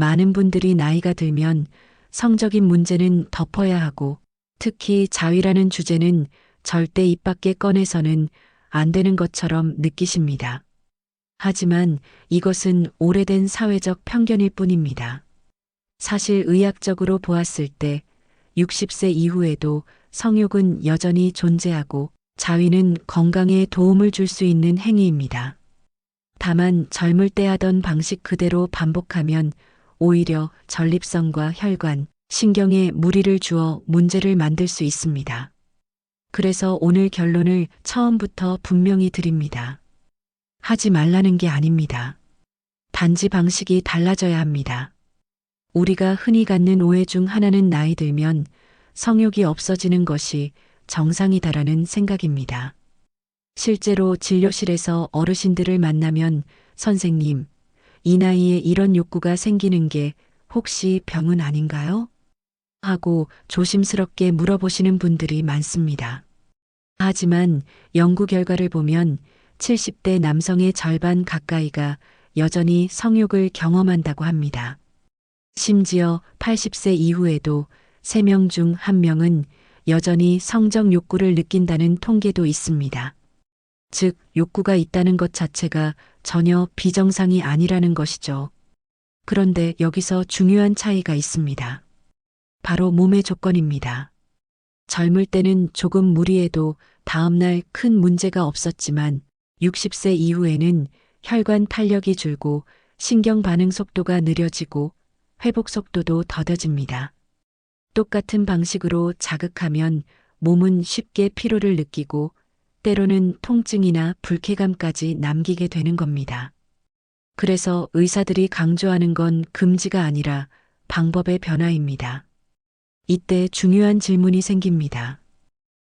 많은 분들이 나이가 들면 성적인 문제는 덮어야 하고 특히 자위라는 주제는 절대 입 밖에 꺼내서는 안 되는 것처럼 느끼십니다. 하지만 이것은 오래된 사회적 편견일 뿐입니다. 사실 의학적으로 보았을 때 60세 이후에도 성욕은 여전히 존재하고 자위는 건강에 도움을 줄 수 있는 행위입니다. 다만 젊을 때 하던 방식 그대로 반복하면 오히려 전립선과 혈관, 신경에 무리를 주어 문제를 만들 수 있습니다. 그래서 오늘 결론을 처음부터 분명히 드립니다. 하지 말라는 게 아닙니다. 단지 방식이 달라져야 합니다. 우리가 흔히 갖는 오해 중 하나는 나이 들면 성욕이 없어지는 것이 정상이다라는 생각입니다. 실제로 진료실에서 어르신들을 만나면 선생님, 이 나이에 이런 욕구가 생기는 게 혹시 병은 아닌가요? 하고 조심스럽게 물어보시는 분들이 많습니다. 하지만 연구 결과를 보면 70대 남성의 절반 가까이가 여전히 성욕을 경험한다고 합니다. 심지어 80세 이후에도 3명 중 1명은 여전히 성적 욕구를 느낀다는 통계도 있습니다. 즉, 욕구가 있다는 것 자체가 전혀 비정상이 아니라는 것이죠. 그런데 여기서 중요한 차이가 있습니다. 바로 몸의 조건입니다. 젊을 때는 조금 무리해도 다음날 큰 문제가 없었지만 60세 이후에는 혈관 탄력이 줄고 신경 반응 속도가 느려지고 회복 속도도 더뎌집니다. 똑같은 방식으로 자극하면 몸은 쉽게 피로를 느끼고 때로는 통증이나 불쾌감까지 남기게 되는 겁니다. 그래서 의사들이 강조하는 건 금지가 아니라 방법의 변화입니다. 이때 중요한 질문이 생깁니다.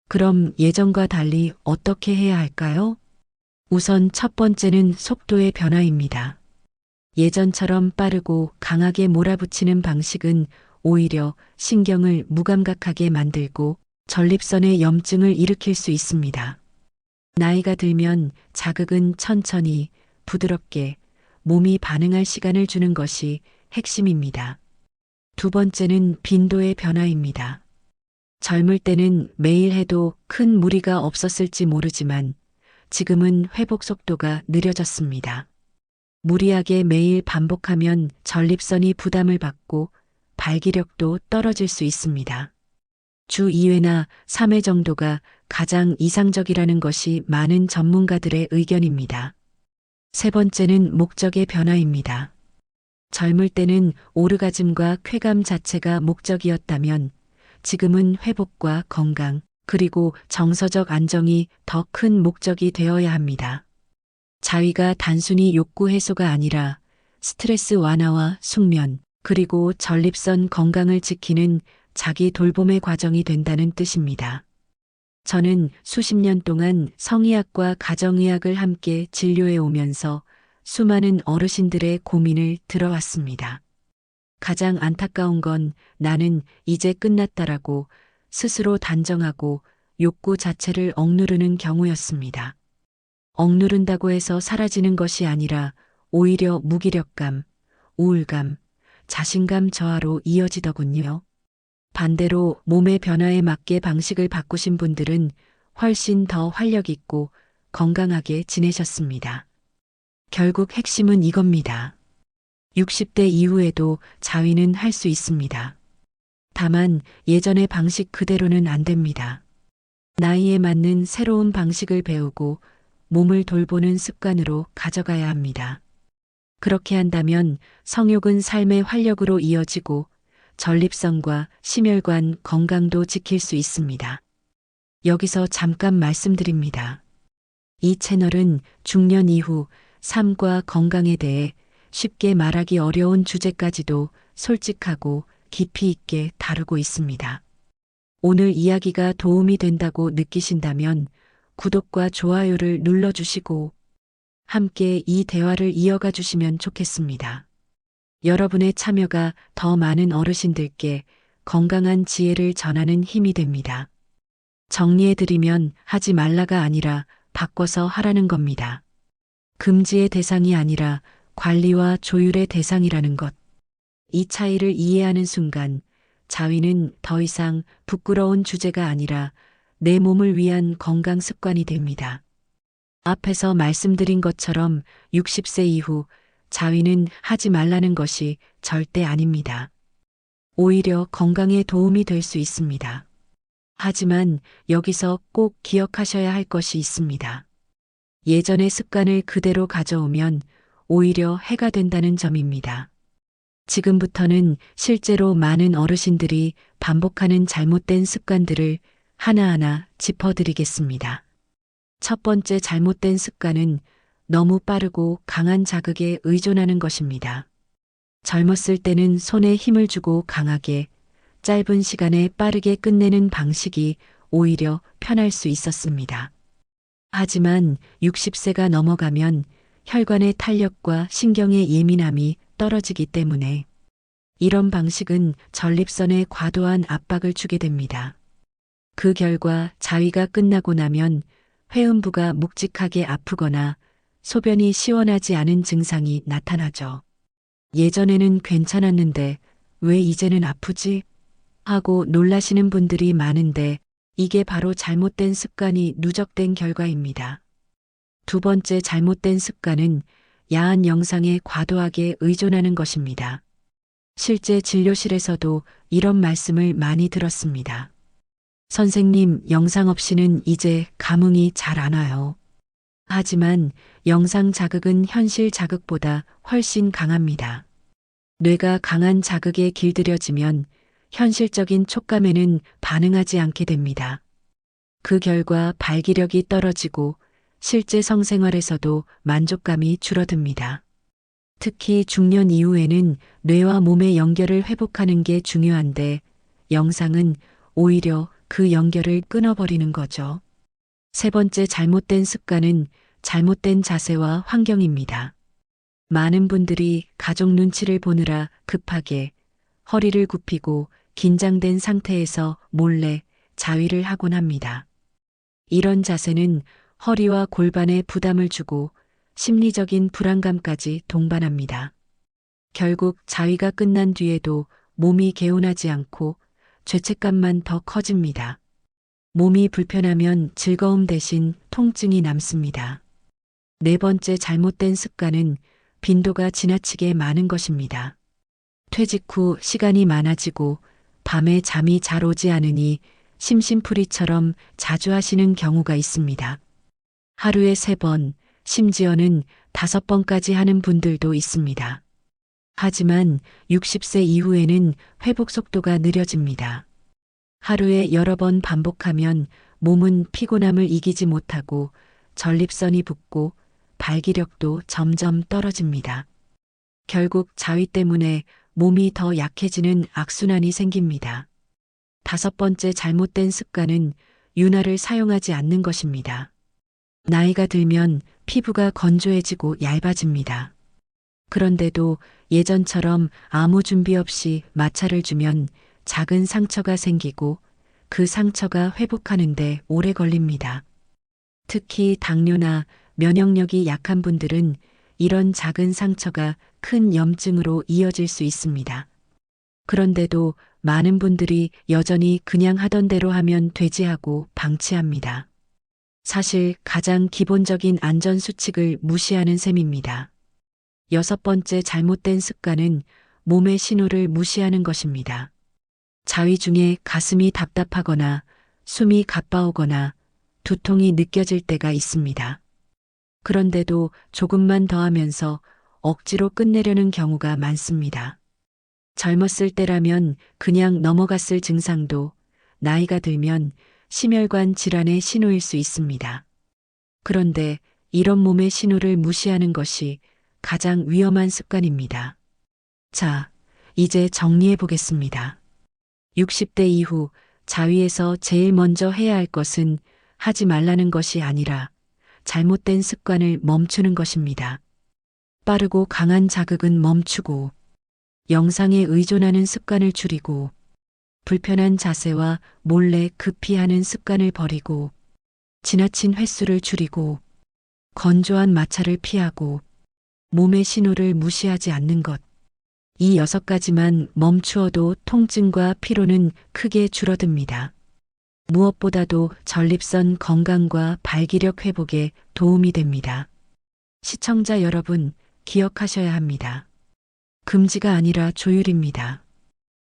그럼 예전과 달리 어떻게 해야 할까요? 우선 첫 번째는 속도의 변화입니다. 예전처럼 빠르고 강하게 몰아붙이는 방식은 오히려 신경을 무감각하게 만들고 전립선의 염증을 일으킬 수 있습니다. 나이가 들면 자극은 천천히 부드럽게 몸이 반응할 시간을 주는 것이 핵심입니다. 두 번째는 빈도의 변화입니다. 젊을 때는 매일 해도 큰 무리가 없었을지 모르지만 지금은 회복 속도가 느려졌습니다. 무리하게 매일 반복하면 전립선이 부담을 받고 발기력도 떨어질 수 있습니다. 주 2회나 3회 정도가 가장 이상적이라는 것이 많은 전문가들의 의견입니다. 세 번째는 목적의 변화입니다. 젊을 때는 오르가즘과 쾌감 자체가 목적이었다면 지금은 회복과 건강, 그리고 정서적 안정이 더 큰 목적이 되어야 합니다. 자위가 단순히 욕구 해소가 아니라 스트레스 완화와 숙면, 그리고 전립선 건강을 지키는 자기 돌봄의 과정이 된다는 뜻입니다. 저는 수십 년 동안 성의학과 가정의학을 함께 진료해 오면서 수많은 어르신들의 고민을 들어왔습니다. 가장 안타까운 건 나는 이제 끝났다라고 스스로 단정하고 욕구 자체를 억누르는 경우였습니다. 억누른다고 해서 사라지는 것이 아니라 오히려 무기력감, 우울감, 자신감 저하로 이어지더군요. 반대로 몸의 변화에 맞게 방식을 바꾸신 분들은 훨씬 더 활력 있고 건강하게 지내셨습니다. 결국 핵심은 이겁니다. 60대 이후에도 자위는 할 수 있습니다. 다만 예전의 방식 그대로는 안 됩니다. 나이에 맞는 새로운 방식을 배우고 몸을 돌보는 습관으로 가져가야 합니다. 그렇게 한다면 성욕은 삶의 활력으로 이어지고 전립선과 심혈관 건강도 지킬 수 있습니다. 여기서 잠깐 말씀드립니다. 이 채널은 중년 이후 삶과 건강에 대해 쉽게 말하기 어려운 주제까지도 솔직하고 깊이 있게 다루고 있습니다. 오늘 이야기가 도움이 된다고 느끼신다면 구독과 좋아요를 눌러주시고 함께 이 대화를 이어가 주시면 좋겠습니다. 여러분의 참여가 더 많은 어르신들께 건강한 지혜를 전하는 힘이 됩니다. 정리해드리면 하지 말라가 아니라 바꿔서 하라는 겁니다. 금지의 대상이 아니라 관리와 조율의 대상이라는 것. 이 차이를 이해하는 순간 자위는 더 이상 부끄러운 주제가 아니라 내 몸을 위한 건강 습관이 됩니다. 앞에서 말씀드린 것처럼 60세 이후 자위는 하지 말라는 것이 절대 아닙니다. 오히려 건강에 도움이 될 수 있습니다. 하지만 여기서 꼭 기억하셔야 할 것이 있습니다. 예전의 습관을 그대로 가져오면 오히려 해가 된다는 점입니다. 지금부터는 실제로 많은 어르신들이 반복하는 잘못된 습관들을 하나하나 짚어드리겠습니다. 첫 번째 잘못된 습관은 너무 빠르고 강한 자극에 의존하는 것입니다. 젊었을 때는 손에 힘을 주고 강하게 짧은 시간에 빠르게 끝내는 방식이 오히려 편할 수 있었습니다. 하지만 60세가 넘어가면 혈관의 탄력과 신경의 예민함이 떨어지기 때문에 이런 방식은 전립선에 과도한 압박을 주게 됩니다. 그 결과 자위가 끝나고 나면 회음부가 묵직하게 아프거나 소변이 시원하지 않은 증상이 나타나죠. 예전에는 괜찮았는데 왜 이제는 아프지? 하고 놀라시는 분들이 많은데 이게 바로 잘못된 습관이 누적된 결과입니다. 두 번째 잘못된 습관은 야한 영상에 과도하게 의존하는 것입니다. 실제 진료실에서도 이런 말씀을 많이 들었습니다. 선생님, 영상 없이는 이제 감흥이 잘 안 와요. 하지만 영상 자극은 현실 자극보다 훨씬 강합니다. 뇌가 강한 자극에 길들여지면 현실적인 촉감에는 반응하지 않게 됩니다. 그 결과 발기력이 떨어지고 실제 성생활에서도 만족감이 줄어듭니다. 특히 중년 이후에는 뇌와 몸의 연결을 회복하는 게 중요한데 영상은 오히려 그 연결을 끊어버리는 거죠. 세 번째 잘못된 습관은 잘못된 자세와 환경입니다. 많은 분들이 가족 눈치를 보느라 급하게 허리를 굽히고 긴장된 상태에서 몰래 자위를 하곤 합니다. 이런 자세는 허리와 골반에 부담을 주고 심리적인 불안감까지 동반합니다. 결국 자위가 끝난 뒤에도 몸이 개운하지 않고 죄책감만 더 커집니다. 몸이 불편하면 즐거움 대신 통증이 남습니다. 네 번째 잘못된 습관은 빈도가 지나치게 많은 것입니다. 퇴직 후 시간이 많아지고 밤에 잠이 잘 오지 않으니 심심풀이처럼 자주 하시는 경우가 있습니다. 하루에 세 번, 심지어는 다섯 번까지 하는 분들도 있습니다. 하지만 60세 이후에는 회복 속도가 느려집니다. 하루에 여러 번 반복하면 몸은 피곤함을 이기지 못하고 전립선이 붓고 발기력도 점점 떨어집니다. 결국 자위 때문에 몸이 더 약해지는 악순환이 생깁니다. 다섯 번째 잘못된 습관은 윤활을 사용하지 않는 것입니다. 나이가 들면 피부가 건조해지고 얇아집니다. 그런데도 예전처럼 아무 준비 없이 마찰을 주면 작은 상처가 생기고 그 상처가 회복하는데 오래 걸립니다. 특히 당뇨나 면역력이 약한 분들은 이런 작은 상처가 큰 염증으로 이어질 수 있습니다. 그런데도 많은 분들이 여전히 그냥 하던 대로 하면 되지 하고 방치합니다. 사실 가장 기본적인 안전수칙을 무시하는 셈입니다. 여섯 번째 잘못된 습관은 몸의 신호를 무시하는 것입니다. 자위 중에 가슴이 답답하거나 숨이 가빠오거나 두통이 느껴질 때가 있습니다. 그런데도 조금만 더 하면서 억지로 끝내려는 경우가 많습니다. 젊었을 때라면 그냥 넘어갔을 증상도 나이가 들면 심혈관 질환의 신호일 수 있습니다. 그런데 이런 몸의 신호를 무시하는 것이 가장 위험한 습관입니다. 자, 이제 정리해 보겠습니다. 60대 이후 자위에서 제일 먼저 해야 할 것은 하지 말라는 것이 아니라 잘못된 습관을 멈추는 것입니다. 빠르고 강한 자극은 멈추고 영상에 의존하는 습관을 줄이고 불편한 자세와 몰래 급히 하는 습관을 버리고 지나친 횟수를 줄이고 건조한 마찰을 피하고 몸의 신호를 무시하지 않는 것. 이 여섯 가지만 멈추어도 통증과 피로는 크게 줄어듭니다. 무엇보다도 전립선 건강과 발기력 회복에 도움이 됩니다. 시청자 여러분, 기억하셔야 합니다. 금지가 아니라 조율입니다.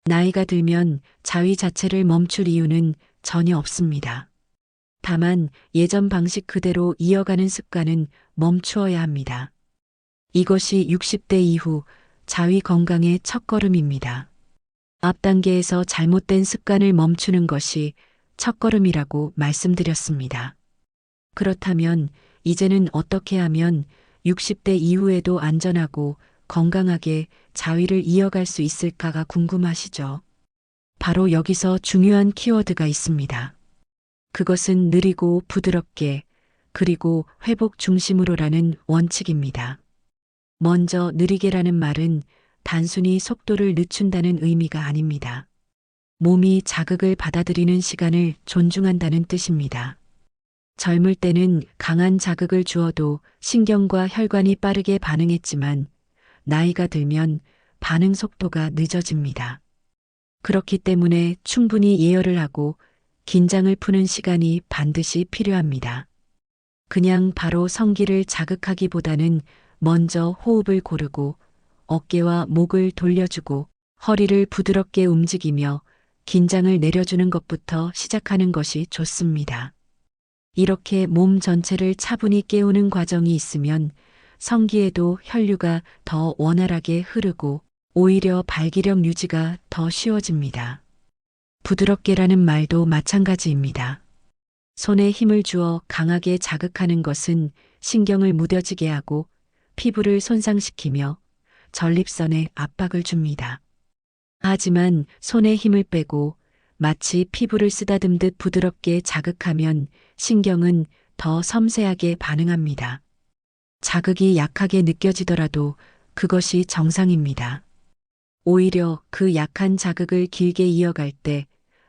나이가 들면 자위 자체를 멈출 이유는 전혀 없습니다. 다만 예전 방식 그대로 이어가는 습관은 멈추어야 합니다. 이것이 60대 이후 자위 건강의 첫걸음입니다. 앞 단계에서 잘못된 습관을 멈추는 것이 첫걸음이라고 말씀드렸습니다. 그렇다면 이제는 어떻게 하면 60대 이후에도 안전하고 건강하게 자위를 이어갈 수 있을까가 궁금하시죠? 바로 여기서 중요한 키워드가 있습니다. 그것은 느리고 부드럽게 그리고 회복 중심으로라는 원칙입니다. 먼저 느리게라는 말은 단순히 속도를 늦춘다는 의미가 아닙니다. 몸이 자극을 받아들이는 시간을 존중한다는 뜻입니다. 젊을 때는 강한 자극을 주어도 신경과 혈관이 빠르게 반응했지만 나이가 들면 반응 속도가 늦어집니다. 그렇기 때문에 충분히 예열을 하고 긴장을 푸는 시간이 반드시 필요합니다. 그냥 바로 성기를 자극하기보다는 먼저 호흡을 고르고 어깨와 목을 돌려주고 허리를 부드럽게 움직이며 긴장을 내려주는 것부터 시작하는 것이 좋습니다. 이렇게 몸 전체를 차분히 깨우는 과정이 있으면 성기에도 혈류가 더 원활하게 흐르고 오히려 발기력 유지가 더 쉬워집니다. 부드럽게라는 말도 마찬가지입니다. 손에 힘을 주어 강하게 자극하는 것은 신경을 무뎌지게 하고 피부를 손상시키며 전립선에 압박을 줍니다. 하지만 손에 힘을 빼고 마치 피부를 쓰다듬듯 부드럽게 자극하면 신경은 더 섬세하게 반응합니다. 자극이 약하게 느껴지더라도 그것이 정상입니다. 오히려 그 약한 자극을 길게 이어갈 때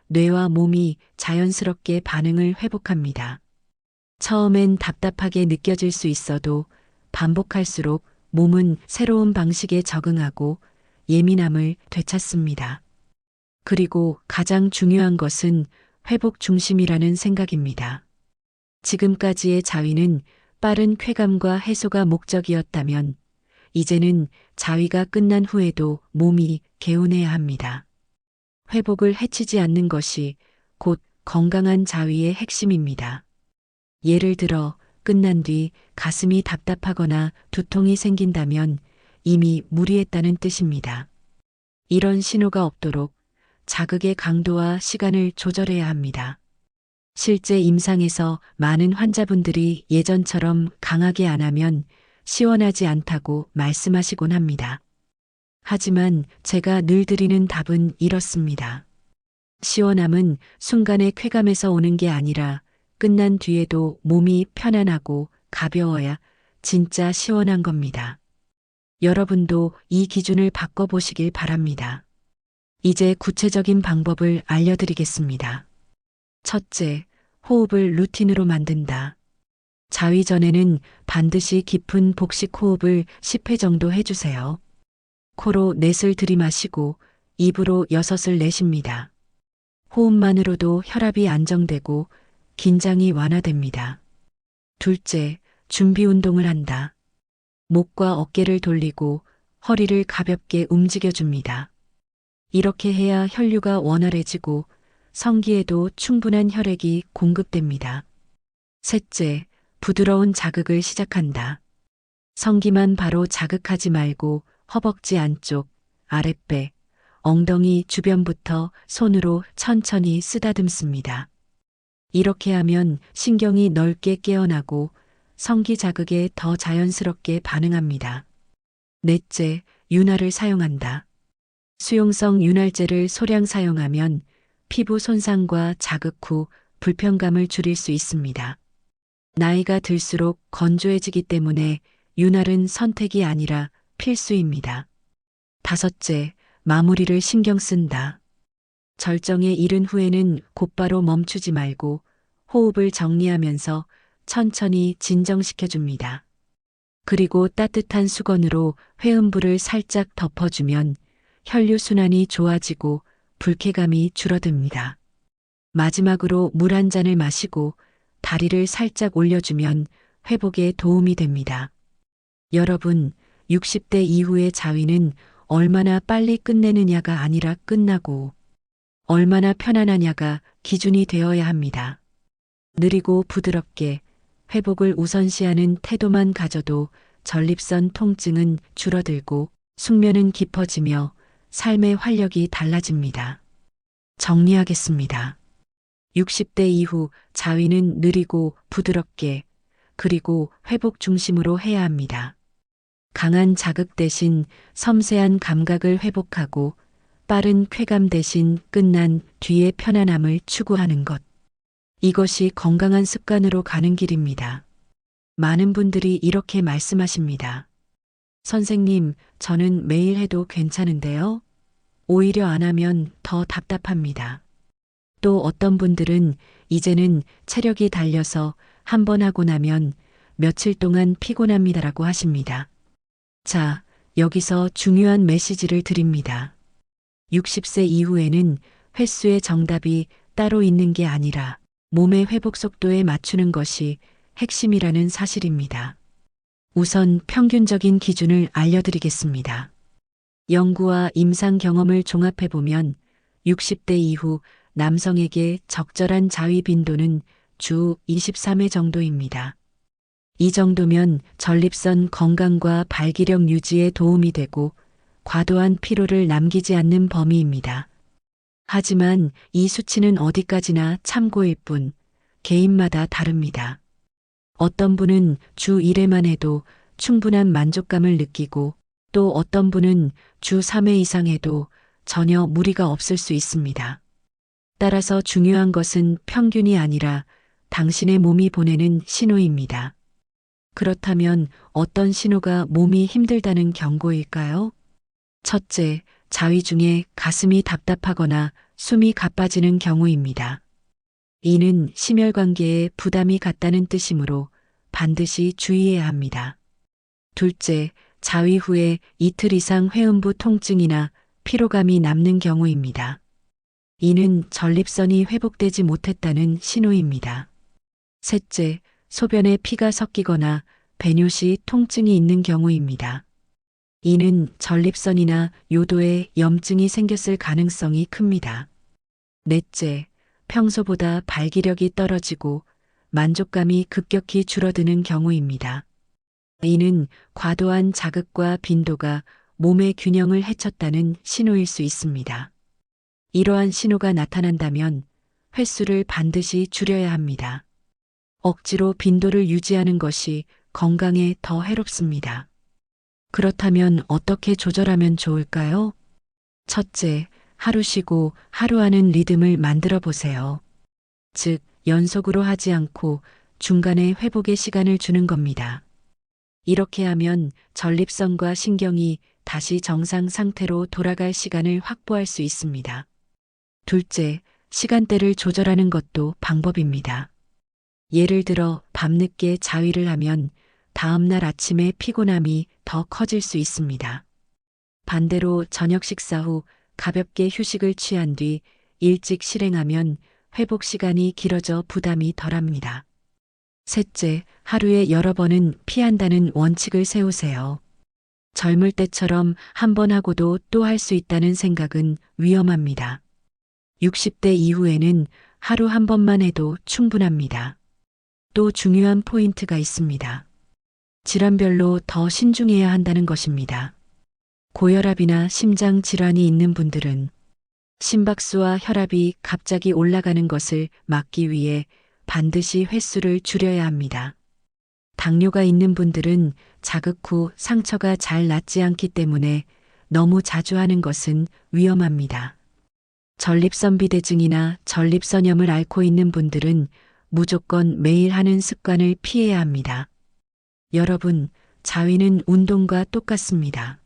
뇌와 몸이 자연스럽게 반응을 회복합니다. 처음엔 답답하게 느껴질 수 있어도 반복할수록 몸은 새로운 방식에 적응하고 예민함을 되찾습니다. 그리고 가장 중요한 것은 회복 중심이라는 생각입니다. 지금까지의 자위는 빠른 쾌감과 해소가 목적이었다면 이제는 자위가 끝난 후에도 몸이 개운해야 합니다. 회복을 해치지 않는 것이 곧 건강한 자위의 핵심입니다. 예를 들어 끝난 뒤 가슴이 답답하거나 두통이 생긴다면 이미 무리했다는 뜻입니다. 이런 신호가 없도록 자극의 강도와 시간을 조절해야 합니다. 실제 임상에서 많은 환자분들이 예전처럼 강하게 안 하면 시원하지 않다고 말씀하시곤 합니다. 하지만 제가 늘 드리는 답은 이렇습니다. 시원함은 순간의 쾌감에서 오는 게 아니라 끝난 뒤에도 몸이 편안하고 가벼워야 진짜 시원한 겁니다. 여러분도 이 기준을 바꿔보시길 바랍니다. 이제 구체적인 방법을 알려드리겠습니다. 첫째, 호흡을 루틴으로 만든다. 자위 전에는 반드시 깊은 복식 호흡을 10회 정도 해주세요. 코로 넷을 들이마시고 입으로 여섯을 내쉽니다. 호흡만으로도 혈압이 안정되고 긴장이 완화됩니다. 둘째, 준비 운동을 한다. 목과 어깨를 돌리고 허리를 가볍게 움직여줍니다. 이렇게 해야 혈류가 원활해지고 성기에도 충분한 혈액이 공급됩니다. 셋째, 부드러운 자극을 시작한다. 성기만 바로 자극하지 말고 허벅지 안쪽, 아랫배, 엉덩이 주변부터 손으로 천천히 쓰다듬습니다. 이렇게 하면 신경이 넓게 깨어나고 성기 자극에 더 자연스럽게 반응합니다. 넷째, 윤활을 사용한다. 수용성 윤활제를 소량 사용하면 피부 손상과 자극 후 불편감을 줄일 수 있습니다. 나이가 들수록 건조해지기 때문에 윤활은 선택이 아니라 필수입니다. 다섯째, 마무리를 신경 쓴다. 절정에 이른 후에는 곧바로 멈추지 말고 호흡을 정리하면서 천천히 진정시켜 줍니다. 그리고 따뜻한 수건으로 회음부를 살짝 덮어주면 혈류순환이 좋아지고 불쾌감이 줄어듭니다. 마지막으로 물 한 잔을 마시고 다리를 살짝 올려주면 회복에 도움이 됩니다. 여러분, 60대 이후의 자위는 얼마나 빨리 끝내느냐가 아니라 끝나고 얼마나 편안하냐가 기준이 되어야 합니다. 느리고 부드럽게 회복을 우선시하는 태도만 가져도 전립선 통증은 줄어들고 숙면은 깊어지며 삶의 활력이 달라집니다. 정리하겠습니다. 60대 이후 자위는 느리고 부드럽게 그리고 회복 중심으로 해야 합니다. 강한 자극 대신 섬세한 감각을 회복하고 빠른 쾌감 대신 끝난 뒤의 편안함을 추구하는 것. 이것이 건강한 습관으로 가는 길입니다. 많은 분들이 이렇게 말씀하십니다. 선생님, 저는 매일 해도 괜찮은데요? 오히려 안 하면 더 답답합니다. 또 어떤 분들은 이제는 체력이 달려서 한 번 하고 나면 며칠 동안 피곤합니다라고 하십니다. 자, 여기서 중요한 메시지를 드립니다. 60세 이후에는 횟수의 정답이 따로 있는 게 아니라 몸의 회복 속도에 맞추는 것이 핵심이라는 사실입니다. 우선 평균적인 기준을 알려드리겠습니다. 연구와 임상 경험을 종합해보면 60대 이후 남성에게 적절한 자위 빈도는 주 23회 정도입니다. 이 정도면 전립선 건강과 발기력 유지에 도움이 되고 과도한 피로를 남기지 않는 범위입니다. 하지만 이 수치는 어디까지나 참고일 뿐 개인마다 다릅니다. 어떤 분은 주 1회만 해도 충분한 만족감을 느끼고 또 어떤 분은 주 3회 이상 해도 전혀 무리가 없을 수 있습니다. 따라서 중요한 것은 평균이 아니라 당신의 몸이 보내는 신호입니다. 그렇다면 어떤 신호가 몸이 힘들다는 경고일까요? 첫째, 자위 중에 가슴이 답답하거나 숨이 가빠지는 경우입니다. 이는 심혈관계에 부담이 갔다는 뜻이므로 반드시 주의해야 합니다. 둘째, 자위 후에 이틀 이상 회음부 통증이나 피로감이 남는 경우입니다. 이는 전립선이 회복되지 못했다는 신호입니다. 셋째, 소변에 피가 섞이거나 배뇨 시 통증이 있는 경우입니다. 이는 전립선이나 요도에 염증이 생겼을 가능성이 큽니다. 넷째, 평소보다 발기력이 떨어지고 만족감이 급격히 줄어드는 경우입니다. 이는 과도한 자극과 빈도가 몸의 균형을 해쳤다는 신호일 수 있습니다. 이러한 신호가 나타난다면 횟수를 반드시 줄여야 합니다. 억지로 빈도를 유지하는 것이 건강에 더 해롭습니다. 그렇다면 어떻게 조절하면 좋을까요? 첫째, 하루 쉬고 하루 하는 리듬을 만들어 보세요. 즉, 연속으로 하지 않고 중간에 회복의 시간을 주는 겁니다. 이렇게 하면 전립선과 신경이 다시 정상 상태로 돌아갈 시간을 확보할 수 있습니다. 둘째, 시간대를 조절하는 것도 방법입니다. 예를 들어 밤늦게 자위를 하면 다음날 아침에 피곤함이 더 커질 수 있습니다. 반대로 저녁 식사 후 가볍게 휴식을 취한 뒤 일찍 실행하면 회복 시간이 길어져 부담이 덜합니다. 셋째, 하루에 여러 번은 피한다는 원칙을 세우세요. 젊을 때처럼 한 번 하고도 또 할 수 있다는 생각은 위험합니다. 60대 이후에는 하루 한 번만 해도 충분합니다. 또 중요한 포인트가 있습니다. 질환별로 더 신중해야 한다는 것입니다. 고혈압이나 심장 질환이 있는 분들은 심박수와 혈압이 갑자기 올라가는 것을 막기 위해 반드시 횟수를 줄여야 합니다. 당뇨가 있는 분들은 자극 후 상처가 잘 낫지 않기 때문에 너무 자주 하는 것은 위험합니다. 전립선 비대증이나 전립선염을 앓고 있는 분들은 무조건 매일 하는 습관을 피해야 합니다. 여러분, 자위는 운동과 똑같습니다.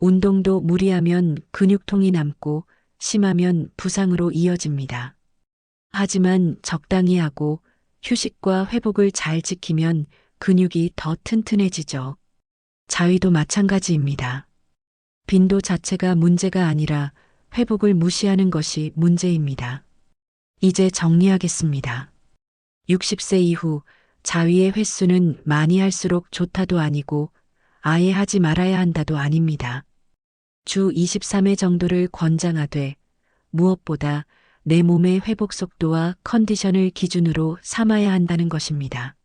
운동도 무리하면 근육통이 남고 심하면 부상으로 이어집니다. 하지만 적당히 하고 휴식과 회복을 잘 지키면 근육이 더 튼튼해지죠. 자위도 마찬가지입니다. 빈도 자체가 문제가 아니라 회복을 무시하는 것이 문제입니다. 이제 정리하겠습니다. 60세 이후 자위의 횟수는 많이 할수록 좋다도 아니고 아예 하지 말아야 한다도 아닙니다. 주 23회 정도를 권장하되 무엇보다 내 몸의 회복 속도와 컨디션을 기준으로 삼아야 한다는 것입니다.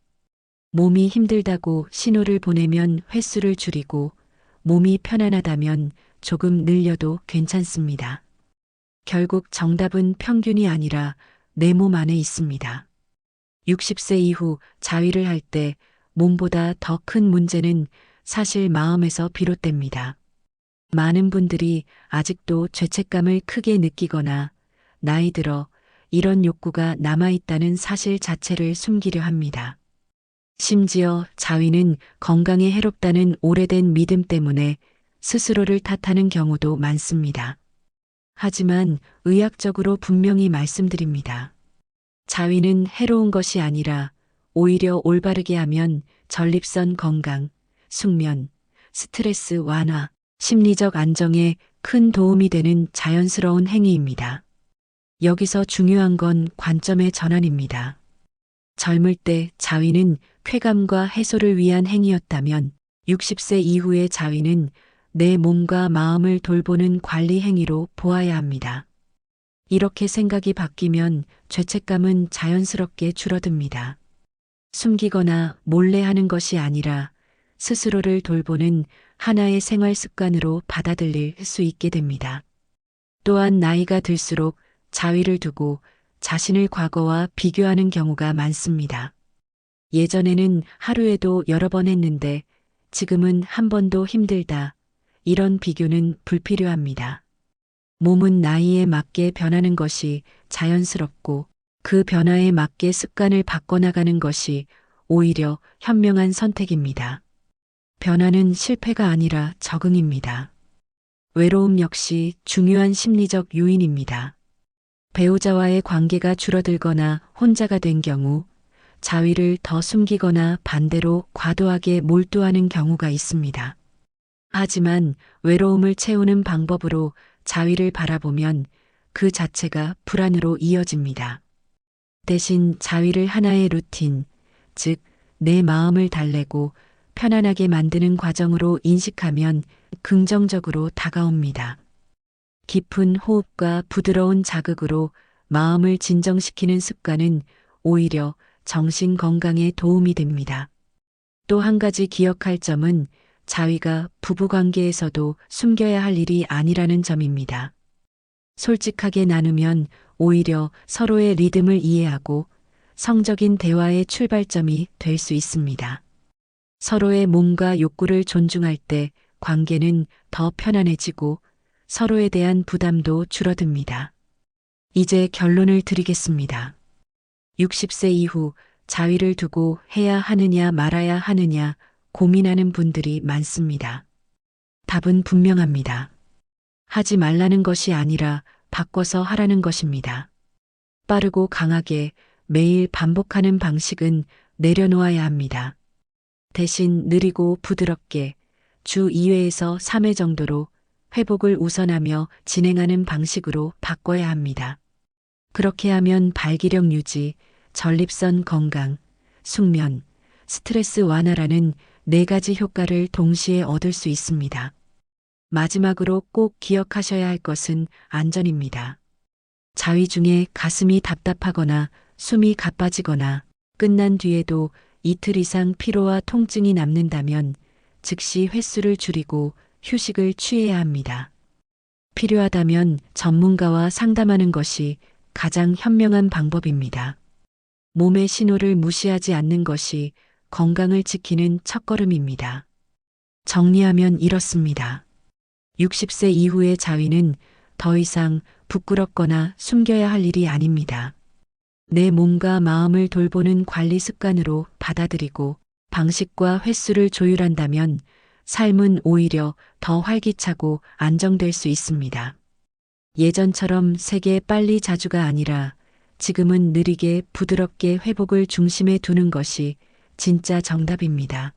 몸이 힘들다고 신호를 보내면 횟수를 줄이고 몸이 편안하다면 조금 늘려도 괜찮습니다. 결국 정답은 평균이 아니라 내 몸 안에 있습니다. 60세 이후 자위를 할 때 몸보다 더 큰 문제는 사실 마음에서 비롯됩니다. 많은 분들이 아직도 죄책감을 크게 느끼거나 나이 들어 이런 욕구가 남아있다는 사실 자체를 숨기려 합니다. 심지어 자위는 건강에 해롭다는 오래된 믿음 때문에 스스로를 탓하는 경우도 많습니다. 하지만 의학적으로 분명히 말씀드립니다. 자위는 해로운 것이 아니라 오히려 올바르게 하면 전립선 건강, 숙면, 스트레스 완화, 심리적 안정에 큰 도움이 되는 자연스러운 행위입니다. 여기서 중요한 건 관점의 전환입니다. 젊을 때 자위는 쾌감과 해소를 위한 행위였다면 60세 이후의 자위는 내 몸과 마음을 돌보는 관리 행위로 보아야 합니다. 이렇게 생각이 바뀌면 죄책감은 자연스럽게 줄어듭니다. 숨기거나 몰래 하는 것이 아니라 스스로를 돌보는 하나의 생활 습관으로 받아들일 수 있게 됩니다. 또한 나이가 들수록 자위를 두고 자신을 과거와 비교하는 경우가 많습니다. 예전에는 하루에도 여러 번 했는데 지금은 한 번도 힘들다. 이런 비교는 불필요합니다. 몸은 나이에 맞게 변하는 것이 자연스럽고 그 변화에 맞게 습관을 바꿔나가는 것이 오히려 현명한 선택입니다. 변화는 실패가 아니라 적응입니다. 외로움 역시 중요한 심리적 요인입니다. 배우자와의 관계가 줄어들거나 혼자가 된 경우 자위를 더 숨기거나 반대로 과도하게 몰두하는 경우가 있습니다. 하지만 외로움을 채우는 방법으로 자위를 바라보면 그 자체가 불안으로 이어집니다. 대신 자위를 하나의 루틴, 즉, 내 마음을 달래고 편안하게 만드는 과정으로 인식하면 긍정적으로 다가옵니다. 깊은 호흡과 부드러운 자극으로 마음을 진정시키는 습관은 오히려 정신 건강에 도움이 됩니다. 또 한 가지 기억할 점은 자위가 부부관계에서도 숨겨야 할 일이 아니라는 점입니다. 솔직하게 나누면 오히려 서로의 리듬을 이해하고 성적인 대화의 출발점이 될 수 있습니다. 서로의 몸과 욕구를 존중할 때 관계는 더 편안해지고 서로에 대한 부담도 줄어듭니다. 이제 결론을 드리겠습니다. 60세 이후 자위를 두고 해야 하느냐 말아야 하느냐 고민하는 분들이 많습니다. 답은 분명합니다. 하지 말라는 것이 아니라 바꿔서 하라는 것입니다. 빠르고 강하게 매일 반복하는 방식은 내려놓아야 합니다. 대신 느리고 부드럽게 주 2회에서 3회 정도로 회복을 우선하며 진행하는 방식으로 바꿔야 합니다. 그렇게 하면 발기력 유지, 전립선 건강, 숙면, 스트레스 완화라는 네 가지 효과를 동시에 얻을 수 있습니다. 마지막으로 꼭 기억하셔야 할 것은 안전입니다. 자위 중에 가슴이 답답하거나 숨이 가빠지거나 끝난 뒤에도 이틀 이상 피로와 통증이 남는다면 즉시 횟수를 줄이고 휴식을 취해야 합니다. 필요하다면 전문가와 상담하는 것이 가장 현명한 방법입니다. 몸의 신호를 무시하지 않는 것이 건강을 지키는 첫걸음입니다. 정리하면 이렇습니다. 60세 이후의 자위는 더 이상 부끄럽거나 숨겨야 할 일이 아닙니다. 내 몸과 마음을 돌보는 관리 습관으로 받아들이고 방식과 횟수를 조율한다면 삶은 오히려 더 활기차고 안정될 수 있습니다. 예전처럼 세게 빨리 자주가 아니라 지금은 느리게 부드럽게 회복을 중심에 두는 것이 진짜 정답입니다.